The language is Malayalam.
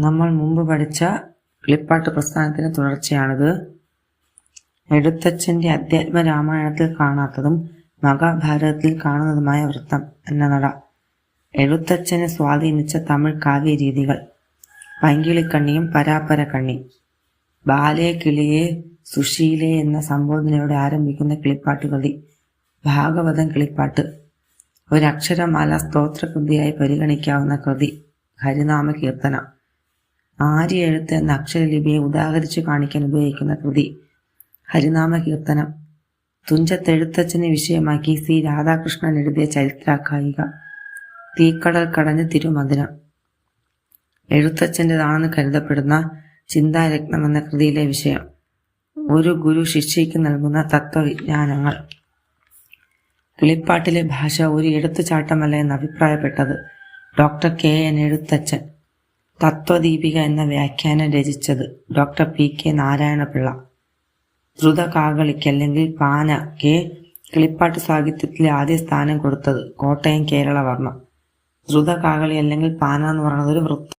നമ്മൾ മുമ്പ് പഠിച്ച കിളിപ്പാട്ട് പ്രസ്ഥാനത്തിന്റെ തുടർച്ചയാണിത്. എഴുത്തച്ഛന്റെ അധ്യാത്മ രാമായണത്തിൽ കാണാത്തതും മഹാഭാരതത്തിൽ കാണുന്നതുമായ വൃത്തം എന്ന നട. എഴുത്തച്ഛനെ സ്വാധീനിച്ച തമിഴ് കാവ്യ രീതികൾ. പൈങ്കിളിക്കണ്ണിയും പരാപ്പരക്കണ്ണി. ബാലേ കിളിയെ സുശീലെ എന്ന സംബോധനയോടെ ആരംഭിക്കുന്ന കിളിപ്പാട്ട് കൃതി ഭാഗവതം കിളിപ്പാട്ട്. ഒരക്ഷരമാല സ്തോത്രകൃതിയായി പരിഗണിക്കാവുന്ന കൃതി. ഹരിനാമ കീർത്തനം ആര്യ എഴുത്ത് എന്ന അക്ഷരലിപിയെ ഉദാഹരിച്ചു കാണിക്കാൻ ഉപയോഗിക്കുന്ന കൃതി. ഹരിനാമ കീർത്തനം തുഞ്ചത്തെഴുത്തച്ഛനെ വിഷയമാക്കി സി. രാധാകൃഷ്ണൻ എഴുതിയ ചരിത്രാഖ്യായിക തീക്കടൽ കടഞ്ഞ് തിരുമധുരം എഴുത്തച്ഛന്റെതാണെന്ന് കരുതപ്പെടുന്ന ചിന്താരത്നം എന്ന കൃതിയിലെ വിഷയം. ഒരു ഗുരു ശിഷ്യയ്ക്ക് നൽകുന്ന തത്വവിജ്ഞാനങ്ങൾ. കിളിപ്പാട്ടിലെ ഭാഷ ഒരു എടുത്തുചാട്ടമല്ല എന്ന് അഭിപ്രായപ്പെട്ടത് doctor K. N. Ezhuthachan. Tattvadeepika എന്ന വ്യാഖ്യാനം രചിച്ചത് ഡോക്ടർ പി കെ നാരായണപിള്ള. ദ്രുതകാകളിക്ക് അല്ലെങ്കിൽ പാന കെ കിളിപ്പാട്ട് സാഹിത്യത്തിലെ ആദ്യ സ്ഥാനം കൊടുത്തത് കോട്ടയം കേരളവർമ്മ. ദ്രുതകാകളി അല്ലെങ്കിൽ പാന എന്ന് പറയുന്നത് ഒരു വൃത്തം